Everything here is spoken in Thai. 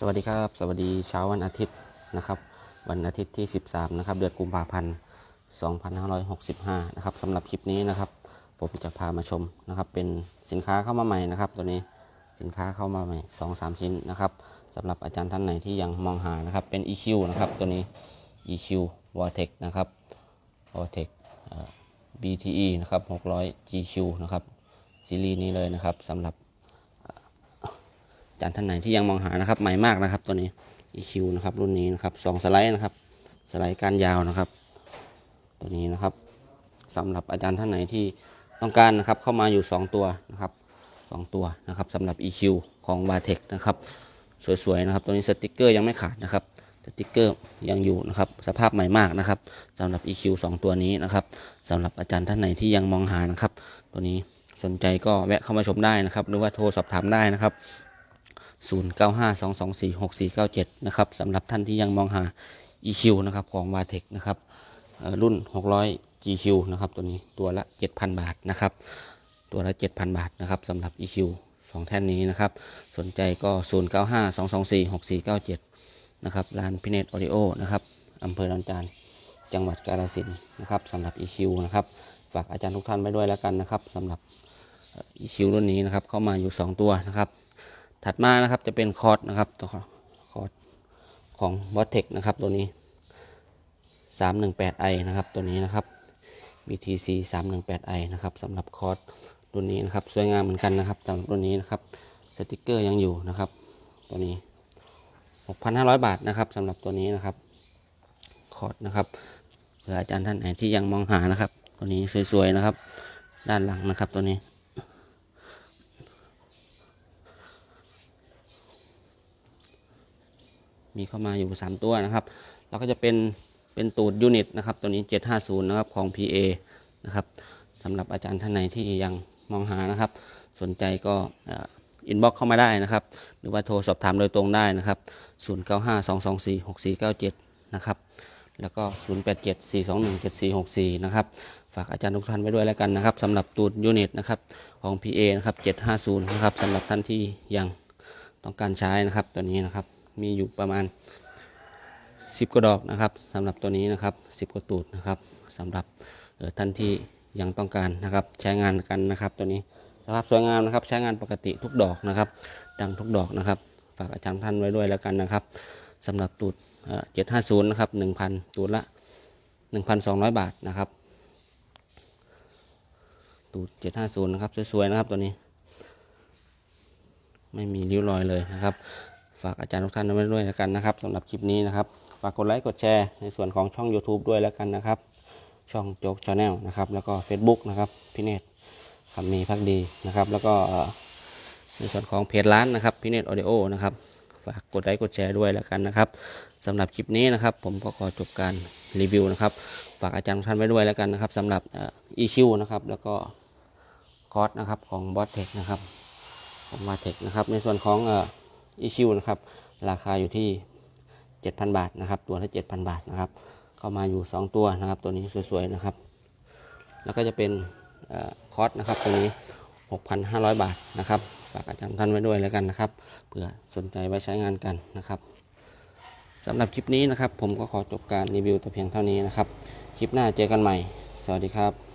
สวัสดีครับ สวัสดีเช้าวันอาทิตย์นะครับ วันอาทิตย์ที่ 13 นะครับ เดือนกุมภาพันธ์ 2565 นะครับสำหรับคลิปนี้นะครับ ผมจะพามาชมนะครับ เป็นสินค้าเข้ามาใหม่นะครับ ตัวนี้สินค้าเข้ามาใหม่ 2-3 ชิ้นนะครับสำหรับอาจารย์ท่านไหนที่ยังมองหานะครับ เป็น EQ นะครับ ตัวนี้ EQ Vortex นะครับ Vortex BTE นะครับ 600 GQ นะครับซีรีส์นี้เลยนะครับสำหรับ จารย์ท่านไหนที่ยังมองหานะครับใหม่มากนะครับตัวนี้ EQ นะครับรุ่นนี้นะครับสองสไลด์นะครับสไลด์การยาวนะครับ ตัวนี้นะครับสำหรับอาจารย์ท่านไหนที่ต้องการนะครับเข้ามาอยู่ 2 ตัวนะครับสองตัวนะครับสำหรับ EQ ของ b a t e c นะครับสวยๆนะครับตัวนี้สติกเกอร์ยังไม่ขาดนะครับสติกเกอร์ยังอยู่นะครับสภาพใหม่มากนะครับสำหรับ EQ 2 ตัวนี้นะครับสำหรับอาจารย์ท่านไหนที่ยังมองหานะครับ ตัวนี้สนใจก็แวะเข้ามาชมได้นะครับ หรือว่าโทรสอบถามได้นะครับ 0952246497 นะครับสำหรับท่านที่ยังมองหา EQ นะครับของ v a t e c นะครับรุ่น 600 GQ นะครับตัวนี้ตัวละ 7,000 บาทนะครับตัวละ 7,000 บาทนะครับสำหรับ EQ 2 แท่นนี้นะครับ สนใจก็ 0952246497 นะครับร้านพิเนตออดิโอนะครับอำเภอดอนจานจังหวัดกาฬสินนะครับสำหรับ EQ นะครับฝากอาจารย์ทุกท่านไว้ด้วยแล้วกันนะครับสำหรับ EQ รุ่นนี้นะครับเข้ามาอยู่ 2 ตัวนะครับ ถัดมานะครับจะเป็นคอร์ดนะครับตัวคอร์ดของ v o t e c นะครับตัวนี้ 318i นะครับตัวนี้นะครับ BTC 318i นะครับสำหรับคอร์ดรุ่นนี้นะครับสวยงามเหมือนกันนะครับสำหรับรุ่นนี้นะครับสติกเกอร์ยังอยู่นะครับตัวนี้ 6,500 บาทนะครับสำหรับตัวนี้นะครับคอร์ดนะครับเผื่ออาจารย์ท่านไหนที่ยังมองหานะครับ ตัวนี้สวยๆนะครับ ด้านหลังนะครับตัวนี้ มีเข้ามาอยู่ 3 ตัวนะครับ แล้วก็จะเป็นเป็นตูดยูนิตนะครับ ตัวนี้ 750 นะครับของ PA นะครับสำหรับอาจารย์ท่านไหนที่ยังมองหานะครับ สนใจก็อินบ็อกเข้ามาได้นะครับ หรือว่าโทรสอบถามโดยตรงได้นะครับ 0952246497 นะครับ แล้วก็ 0874217464 นะครับ ฝากอาจารย์ทุกท่านไว้ด้วยแล้วกันนะครับสำหรับตูดยูนิตนะครับของ PA นะครับ750 นะครับสำหรับท่านที่ยังต้องการใช้นะครับตัวนี้นะครับ มีอยู่ประมาณ 10กว่าดอกนะครับสำหรับตัวนี้นะครับ10กว่าตูดนะครับสำหรับท่านที่ยังต้องการนะครับใช้งานกันนะครับ ตัวนี้สภาพสวยงามนะครับ ใช้งานปกติทุกดอกนะครับ ดังทุกดอกนะครับ ฝากอาจารย์ท่านไว้ด้วยแล้วกันนะครับสำหรับตูดเอ่อ750นย์นะครับ1,000ตูดละ1,200บาทนะครับตูด750นะครับสวยๆนะครับตัวนี้ ไม่มีริ้วรอยเลยนะครับ ฝากอาจารย์ทุกท่านไว้ด้วยแล้วกันนะครับสำหรับคลิปนี้นะครับ ฝากกดไลค์กดแชร์ในส่วนของช่อง YouTube ด้วยแล้วกันนะครับ ช่องโจ๊กชาแนลนะครับ แล้วก็ Facebook นะครับพี่เนตคำมีพักดีนะครับ แล้วก็ในส่วนของเพจร้านนะครับพี่เนตออเดโอนะครับฝากกดไลค์กดแชร์ด้วยแล้วกันนะครับสำหรับคลิปนี้นะครับ ผมก็ขอจบการรีวิวนะครับ ฝากอาจารย์ทุกท่านไว้ด้วยแล้วกันนะครับสำหรับอ่อ EQ นะครับแล้วก็คอร์สนะครับของ b o s t e c นะครับของมาเทคนะครับในส่วนของเอ่อ EQ นะครับ ราคาอยู่ที่ 7,000 บาทนะครับ ตัวละ7,000 บาทนะครับ เข้ามาอยู่ 2 ตัวนะครับ ตัวนี้สวยๆนะครับ แล้วก็จะเป็นอคอร์สนะครับตัวนี้ 6,500 บาทนะครับฝากอาจารย์ท่านไว้ด้วยแล้วกันนะครับเผื่อสนใจไว้ใช้งานกันนะครับสำหรับคลิปนี้นะครับ ผมก็ขอจบการรีวิวแต่เพียงเท่านี้นะครับ คลิปหน้าเจอกันใหม่ สวัสดีครับ